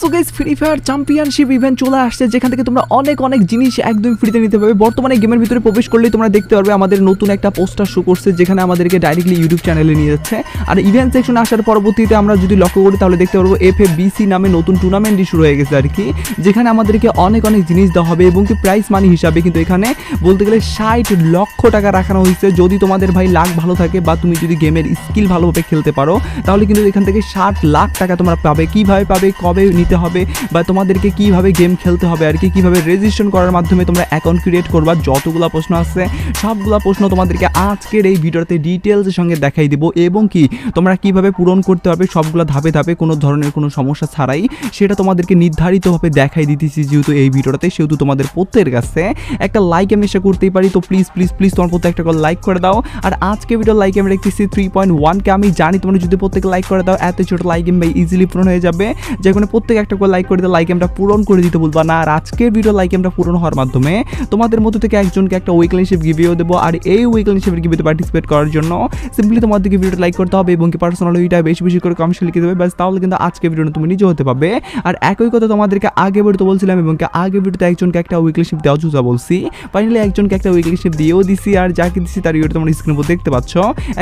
So guys Free Fire championship event চলে আসছে, যেখান থেকে তোমরা অনেক অনেক জিনিস একদম ফ্রিতে নিতে পারবে। বর্তমানে গেমের ভিতরে প্রবেশ করলেই তোমরা দেখতে পারবে আমাদের নতুন একটা পোস্টার শো করছে, যেখানে আমাদেরকে ডাইরেক্টলি ইউটিউব চ্যানেলে নিয়ে যাচ্ছে। আর ইভেন্ট সেকশন আসার পরবর্তীতে আমরা যদি লক্ষ্য করি, তাহলে দেখতে পারব এফ নামে নতুন টুর্নামেন্টই শুরু হয়ে গেছে আর কি, যেখানে আমাদেরকে অনেক অনেক জিনিস দেওয়া হবে এবং কি প্রাইস মানি হিসাবে কিন্তু এখানে বলতে গেলে ষাট লক্ষ টাকা রাখানো হয়েছে। যদি তোমাদের ভাই লাখ ভালো থাকে বা তুমি যদি গেমের স্কিল ভালোভাবে খেলতে পারো, তাহলে কিন্তু এখান থেকে ষাট লাখ টাকা তোমরা পাবে। কীভাবে পাবে, কবে নিতে হবে বা তোমাদেরকে কীভাবে গেম খেলতে হবে আর কি, কীভাবে রেজিস্ট্রেশন করার মাধ্যমে তোমরা অ্যাকাউন্ট ক্রিয়েট করবা, যতগুলো প্রশ্ন আছে, সবগুলো প্রশ্ন তোমাদেরকে আজকের এই ভিডিওতে ডিটেলসের সঙ্গে দেখাই দিব এবং কি তোমরা কীভাবে পূরণ করতে হবে, সবগুলো ধাপে ধাপে কোনো ধরনের কোনো সমস্যা ছাড়াই সেটা তোমাদেরকে নির্ধারিতভাবে দেখাই দিতেছি যেহেতু এই ভিডিওটাতে, সেহেতু তোমাদের প্রত্যেকের কাছে। একটা লাইক আমি এসে করতেই পারি, তো প্লিজ প্লিজ প্লিজ তোমার প্রত্যেক একটা করে লাইক করে দাও। আর আজকে ভিডিও লাইক আমি রেখেছি থ্রি পয়েন্ট ওয়ানকে আমি জানি তোমরা যদি প্রত্যেক লাইক করে দাও, এত ছোট লাইক এম ইজিলি পূরণ হয়ে যাবে। যে কোনো প্রত্যেক একটা করে লাইক করে দিতে লাইক এমটা পূরণ করে দিতে বলবা না। আর আজকের ভিডিও লাইক এমটা পূরণ হওয়ার মাধ্যমে তোমাদের মধ্যে থেকে একজনকে একটা উইকলিনশিপ গিভিও দেবো। আর এই উইকলিনশিপের গিভিতে পার্টিসিপেট করার জন্য সিম্পলি তোমাদেরকে ভিডিওটা লাইক করতে হবে এবং কি পার্সোনাল ওইটা বেশি বেশি করে কমেন্টে লিখে দেবে। ব্যাস, তাহলে কিন্তু আজকে ভিডিওটা তুমি নিজে হতে পারবে। আর একই কথা তোমাদেরকে আগে ভিডিওতে বলছিলাম এবং আগে ভিডিওতে একজনকে একটা উইকলিনশিপ দেওয়া চুজা বলছি। ফাইনালি একজনকে একটা উইকলিনশিপ দিয়েও দিছি। আর যাকে দিছি তার ভিডিও তোমরা স্ক্রিনের উপর দেখতে পাচ্ছ।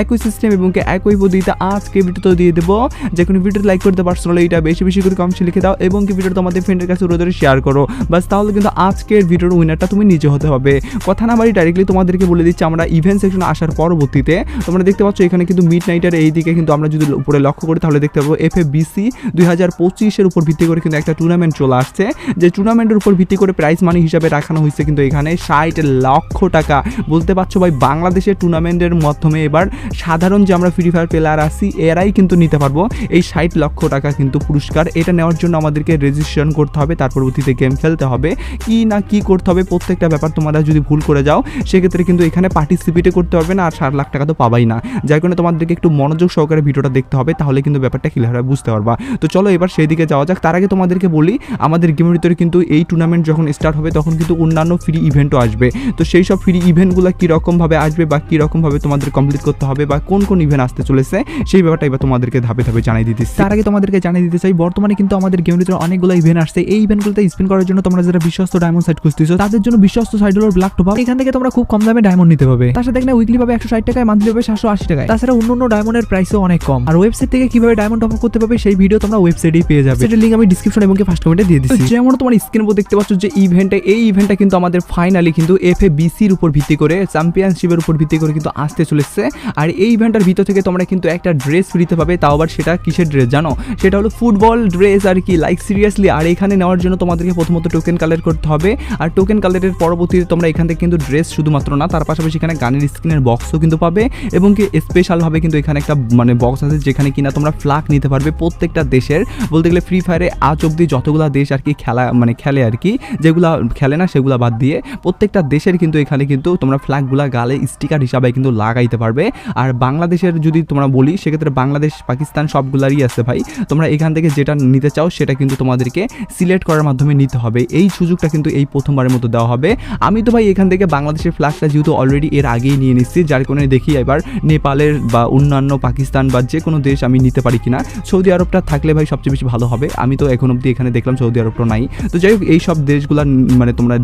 একই সিস্টেম এবং একই পদ্ধতিতে আজকে ভিডিওতে দিয়ে দেবো। যে কোনো ভিডিও লাইক করতে পার্সোনালি এটা বেশি বেশি করে কমেন্টে লিখে দাও এবং কি ভিডিওটা তোমাদের ফ্রেন্ডের কাছে রোদরে শেয়ার করো। বাস তাহলে কিন্তু আজকের ভিডিওর উইনারটা তুমি নিজে হতে হবে। কথা না বাড়ি ডাইরেক্টলি তোমাদেরকে বলে দিচ্ছি, আমরা ইভেন্ট সেকশনে আসার পরবর্তীতে তোমরা দেখতে পাচ্ছ এখানে কিন্তু মিড নাইটের এই দিকে কিন্তু আমরা যদি উপরে লক্ষ্য করি, তাহলে দেখতে পাবো এফ এ বিসি দুই হাজার পঁচিশের উপর ভিত্তি করে কিন্তু একটা টুর্নামেন্ট চলে আসছে। যে টুর্নামেন্টের উপর ভিত্তি করে প্রাইজ মানি হিসাবে রাখানো হয়েছে কিন্তু এখানে ষাট লক্ষ টাকা। বলতে পারছ ভাই, বাংলাদেশের টুর্নামেন্টের মাধ্যমে এবার সাধারণ যে আমরা ফ্রি ফায়ার প্লেয়ার আছি, এরাই কিন্তু নিতে পারব। এই ষাট লক্ষ টাকা কিন্তু পুরস্কার, এটা নেওয়ার জন্য আমাদেরকে রেজিস্ট্রেশন করতে হবে, তার পরবর্তীতে গেম খেলতে হবে, কি না কি করতে হবে, প্রত্যেকটা ব্যাপার তোমরা যদি ভুল করে যাও, সেক্ষেত্রে কিন্তু এখানে পার্টিসিপেটে করতে পারবে না, আর ষাট লাখ টাকা তো পাবাই না। যার কারণে তোমাদেরকে একটু মনোযোগ সহকারে ভিডিওটা দেখতে হবে, তাহলে কিন্তু ব্যাপারটা ক্লিয়ার বুঝতে পারবা। তো চলো এবার সেই দিকে যাওয়া যাক। তার আগে তোমাদেরকে বলি, আমাদের গেমের ভিতরে কিন্তু এই টুর্নামেন্ট যখন স্টার্ট হবে, তখন কিন্তু অন্যান্য ফ্রি ইভেন্টও আসবে। তো সেই সব ফ্রি ইভেন্টগুলো কীরকমভাবে আসবে বা কীরকমভাবে তোমাদের কমপ্লিট করতে হবে বা কোন কোন ইভেন্ট আসতে চলেছে, সেই ব্যাপারটা এবার তোমাদেরকে ধাপে ধাপে জানাই দিতেছি। তার আগে তোমাদেরকে জানিয়ে দিতে চাই, বর্তমানে কিন্তু আমাদের গেমের ভিতরে অনেকগুলো ইভেন্ট আসছে। এই ইভেন্টগুলোতে স্পিন করার জন্য তোমরা যারা বিশ্বস্ত ডায়মন্ড সাইট খুঁজতেছো, তাদের জন্য বিশ্বস্ত সাইট হলো ব্ল্যাক টপ এখান থেকে তোমরা খুব কম দামে ডায়মন্ড নিতে পারবে। তার সাথে এখানে উইকলি পাবে একশো ষাট টাকায় মান্থলি পাবে সাতশো আশি টাকায়। তাছাড়া অন্য অন্য ডায়মন্ডের প্রাইসও অনেক কম। আর ওয়েবসাইট থেকে কীভাবে ডায়মন্ড টপ করতে পারবে সেই ভিডিও তোমরা ওয়েবসাইটেই পেয়ে যাবে। সেটার লিঙ্ক আমি ডিসক্রিপশন এবং ফার্স্ট কমেন্টে দিয়ে দিচ্ছি যেমন তোমার স্ক্রিন উপর দেখতে পাচ্ছ যে ইভেন্টে এই ইভেন্টটা কিন্তু আমাদের ফাইনালি কিন্তু এফ এ বিসির উপর ভিত্তি করে চ্যাম্পিয়নশিপের উপর ভিত্তি করে কিন্তু আসতে চলেছে। আর এই ইভেন্টের ভিতর থেকে তোমরা কিন্তু একটা ড্রেস ফ্রিতে পাবে, তাও আবার সেটা কিসের ড্রেস জানো? সেটা হলো ফুটবল ড্রেস আর কি লাইক সিরিয়াসলি আর এখানে নেওয়ার জন্য তোমাদেরকে প্রথমত টোকেন কালেক্ট করতে হবে। আর টোকেন কালেক্টের পরবর্তীতে তোমরা এখান থেকে কিন্তু ড্রেস শুধুমাত্র না, তার পাশাপাশি এখানে গানের স্ক্রিনের বক্সও কিন্তু পাবে এবং কি স্পেশালভাবে কিন্তু এখানে একটা মানে বক্স আছে যেখানে কিনা তোমরা ফ্লাগ নিতে পারবে প্রত্যেকটা দেশের। বলতে গেলে ফ্রি ফায়ারে আজ অব্দি যতগুলা দেশ আর কি খেলা মানে খেলে আর কি, যেগুলা খেলে না সেগুলা বাদ দিয়ে প্রত্যেকটা দেশের কিন্তু এখানে কিন্তু তোমরা ফ্ল্যাগগুলা গালে স্টিকার হিসাবে কিন্তু লাগাইতে পারবে। আর বাংলাদেশের যদি তোমরা বলি, সেক্ষেত্রে বাংলাদেশ, পাকিস্তান সবগুলারই আছে ভাই। তোমরা এখান থেকে যেটা নিতে চাও সেটা কিন্তু তোমাদেরকে সিলেক্ট করার মাধ্যমে নিতে হবে। এই সুযোগটা কিন্তু এই প্রথমবারের মতো দেওয়া হবে। আমি তো ভাই এখান থেকে বাংলাদেশের ফ্ল্যাগটা যেহেতু অলরেডি এর আগেই নিয়ে নিচ্ছি, যার কারণে দেখি এবার নেপালের বা অন্যান্য পাকিস্তান বা যে কোনো দেশ আমি নিতে পারি কিনা। সৌদি আরবটা থাকলে ভাই সবচেয়ে বেশি ভালো হবে। আমি তো এখন অবধি এখানে দেখলাম সৌদি আরবটা নাই। তো যাই হোক, এই সব দেশগুলো মানে তোমরা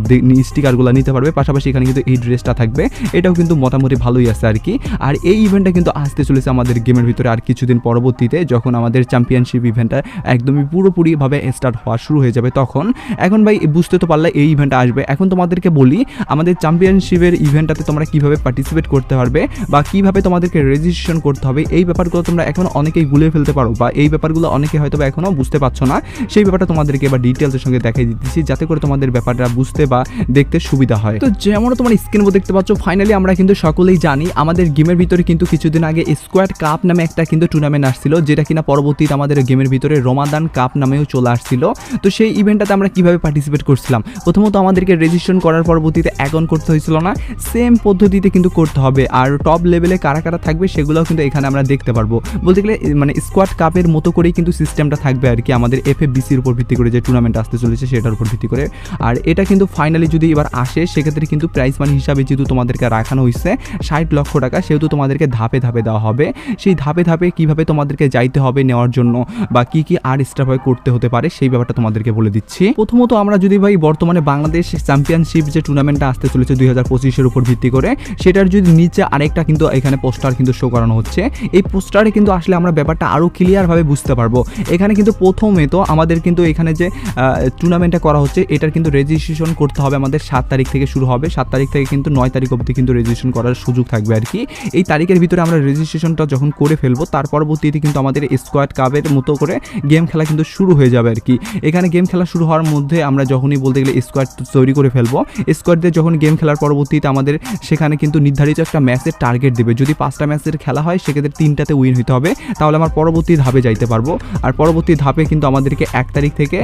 স্টিকারগুলো নিতে পারবে। পাশাপাশি এখানে কিন্তু এই ড্রেসটা থাকবে। এটাও কিন্তু মোটামুটি ভালোই আছে আর কি। আর এই ইভেন্টটা কিন্তু আসতে চলেছে আমাদের গেমের ভিতরে আর কিছুদিন পরবর্তীতে, যখন আমাদের চ্যাম্পিয়নশিপ ইভেন্টটা একদমই পুরোপুরিভাবে স্টার্ট হওয়া শুরু হয়ে যাবে তখন। এখন ভাই, বুঝতে তো পারলে এই ইভেন্টটা আসবে। এখন তোমাদেরকে বলি, আমাদের চ্যাম্পিয়নশিপের ইভেন্টটাতে তোমরা কীভাবে পার্টিসিপেট করতে পারবে বা কীভাবে তোমাদেরকে রেজিস্ট্রেশন করতে হবে, এই ব্যাপারগুলো তোমরা এখন অনেকেই গুলিয়ে ফেলতে পারো বা এই ব্যাপারগুলো অনেকে হয়তো এখনও বুঝতে পারছ না। সেই ব্যাপারটা তোমাদেরকে এবার ডিটেলসের সঙ্গে দেখাই দিতেছি, যাতে করে তোমাদের ব্যাপারটা বুঝতে বা দেখতে সুবিধা হয়। তো যেমন তোমার স্ক্রিন দেখতে পাচ্ছ ফাইনালি আমরা কিন্তু সকলেই জানি, আমাদের গেমের ভিতরে কিন্তু কিছুদিন আগে স্কোয়াড কাপ নামে একটা কিন্তু টুর্নামেন্ট আসছিল, যেটা কিনা পরবর্তীতে আমাদের গেমের ভিতরে রমাদান কাপ নামেও চলে আসছিল। তো সেই ইভেন্টটাতে আমরা কীভাবে পার্টিসিপেট করছিলাম? প্রথমত আমাদেরকে রেজিস্ট্রেশন করার পরবর্তীতে অ্যাকাউন্ট করতে হয়েছিল না। সেম পদ্ধতিতে কিন্তু করতে হবে। আর টপ লেভেলে কারা কারা থাকবে সেগুলোও কিন্তু এখানে আমরা দেখতে পারব। বলতে গেলে মানে স্কোয়াড কাপের মতো করেই কিন্তু সিস্টেমটা থাকবে আর কি। আমাদের এফ এফ বিসির উপর ভিত্তি করে যে টুর্নামেন্ট আসতে চলেছে সেটার উপর ভিত্তি করে। আর এটা কিন্তু ফাইনালি যদি এবার আসে, সেক্ষেত্রে কিন্তু প্রাইস মানি হিসাবে যেহেতু তোমাদেরকে রাখানো হয়েছে, ষাট লক্ষ টাকা সেহেতু তোমাদেরকে ধাপে ধাপে দেওয়া হবে। সেই ধাপে ধাপে কীভাবে তোমাদেরকে যাইতে হবে নেওয়ার জন্য বা কি কি আর এক্সট্রাভাবে করতে করতে হতে পারে, সেই ব্যাপারটা তোমাদেরকে বলে দিচ্ছি। প্রথমত আমরা যদি ভাই বর্তমানে বাংলাদেশ চ্যাম্পিয়নশিপ যে টুর্নামেন্টটা আসতে চলেছে দুই হাজার পঁচিশের উপর ভিত্তি করে, সেটার যদি নিচে আরেকটা কিন্তু এখানে পোস্টার কিন্তু শো করানো হচ্ছে। এই পোস্টারে কিন্তু আসলে আমরা ব্যাপারটা আরও ক্লিয়ারভাবে বুঝতে পারব। এখানে কিন্তু প্রথমে তো আমাদের কিন্তু এখানে যে টুর্নামেন্টটা করা হচ্ছে, এটার কিন্তু রেজিস্ট্রেশন করতে হবে আমাদের সাত তারিখ থেকে শুরু হবে। সাত তারিখ থেকে কিন্তু নয় তারিখ অবধি কিন্তু রেজিস্ট্রেশন করার সুযোগ থাকবে আর কি। এই তারিখের ভিতরে আমরা রেজিস্ট্রেশনটা যখন করে ফেলব, তার পরবর্তীতে কিন্তু আমাদের স্কোয়াড কাপের মতো করে গেম খেলা কিন্তু শুরু হয়ে যাবে আর কি। এখানে গেম খেলা শুরু হওয়ার মধ্যে আমরা যখনই বলতে গেলে স্কোয়াড তৈরি করে ফেলব স্কোয়াড দিয়ে যখন গেম খেলার পরবর্তীতে আমাদের সেখানে কিন্তু নির্ধারিত একটা ম্যাচের টার্গেট দেবে। যদি পাঁচটা ম্যাচের খেলা হয়, সেক্ষেত্রে তিনটাতে উইন হতে হবে। তাহলে আমার পরবর্তী ধাপে যাইতে পারব। আর পরবর্তী ধাপে কিন্তু আমাদেরকে এক তারিখ থেকে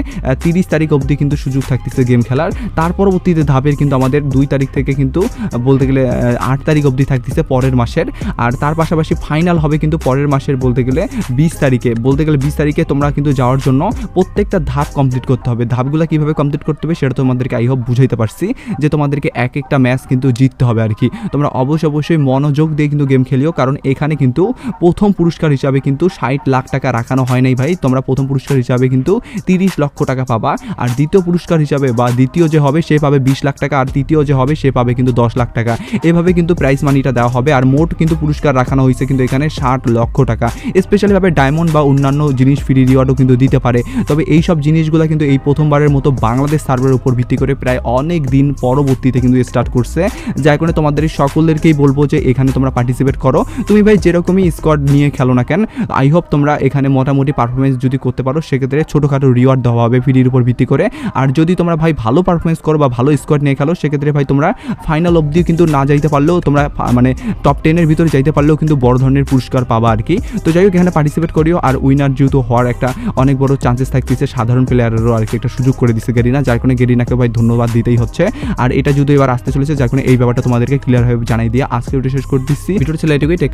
তিরিশ তারিখ অবধি কিন্তু সুযোগ থাকতেছে গেম খেলার। তার পরবর্তীতে ধাপের কিন্তু আমাদের দুই তারিখ থেকে কিন্তু বলতে গেলে আট তারিখ অবধি থাকতেছে পরের মাসের। আর তার পাশাপাশি ফাইনাল হবে কিন্তু পরের মাসের বলতে গেলে বিশ তারিখে। বলতে গেলে বিশ তারিখে তোমরা কিন্তু যাওয়ার জন্য প্রত্যেকটা ধাপ কমপ্লিট করতে হবে। ধাপগুলো কীভাবে কমপ্লিট করতে হবে সেটা তোমাদেরকে আই হোপ বুঝাইতে পারছি যে তোমাদেরকে এক একটা ম্যাচ কিন্তু জিততে হবে আর কি তোমরা অবশ্যই অবশ্যই মনোযোগ দিয়ে কিন্তু গেম খেলিও, কারণ এখানে কিন্তু প্রথম পুরস্কার হিসাবে কিন্তু ষাট লাখ টাকা রাখানো হয় নাই ভাই। তোমরা প্রথম পুরস্কার হিসাবে কিন্তু তিরিশ লক্ষ টাকা পাবা। আর দ্বিতীয় পুরস্কার হিসাবে বা দ্বিতীয় যে হবে সে পাবে বিশ লাখ টাকা, আর তৃতীয় যে হবে সে পাবে কিন্তু দশ লাখ টাকা। এভাবে কিন্তু প্রাইজ মানিটা দেওয়া হবে। আর মোট কিন্তু পুরস্কার রাখানো হয়েছে কিন্তু এখানে ষাট লক্ষ টাকা। স্পেশালিভাবে ডায়মন্ড বা অন্যান্য জিনিস ফ্রি রিওয়ার্ডও কিন্তু দিতে পারে। তবে এই সব জিনিসগুলো কিন্তু এই প্রথমবারের মতো বাংলাদেশ সার্ভের উপর ভিত্তি করে প্রায় অনেক দিন পরবর্তীতে কিন্তু স্টার্ট করছে। যার কারণে তোমাদের সকলদেরকেই বলব যে এখানে তোমরা পার্টিসিপেট করো। তুমি ভাই যেরকমই স্কোয়াড নিয়ে খেলো না কেন আই হোপ তোমরা এখানে মোটামুটি পারফরমেন্স যদি করতে পারো, সেক্ষেত্রে ছোটোখাটো রিওয়ার্ড দেওয়া হবে ফ্রির উপর ভিত্তি করে। আর যদি তোমরা ভাই ভালো পারফরমেন্স করো বা ভালো স্কোয়াড নিয়ে খেলো, সেক্ষেত্রে ভাই তোমরা ফাইনাল অবধি কিন্তু না যাইতে পারলেও তোমরা মানে টপ টেনের ভিতরে যাইতে পারলেও কিন্তু বড় ধরনের পুরস্কার পাবা আর কি তো যাই হোক, এখানে পার্টিসিপেট করিও। আর উইনার যেহেতু হওয়ার একটা অনেক বড় চান্সেস থাকতেছে, সাধারণ প্লেয়ারেরও আর কি একটা সুযোগ করে দিচ্ছে গেরিনা, যার কারণে গেরিনাকে ভাই ধন্যবাদ দিতেই হচ্ছে। আর এটা যদি এবার আসতে চলেছে, যার কারণে এই ব্যাপারটা তোমাদেরকে ক্লিয়ার হয়ে জানাই দিয়ে আজকে ভিডিও শেষ করে দিচ্ছি। ভিডিওটা ছিল এটুকুই টেক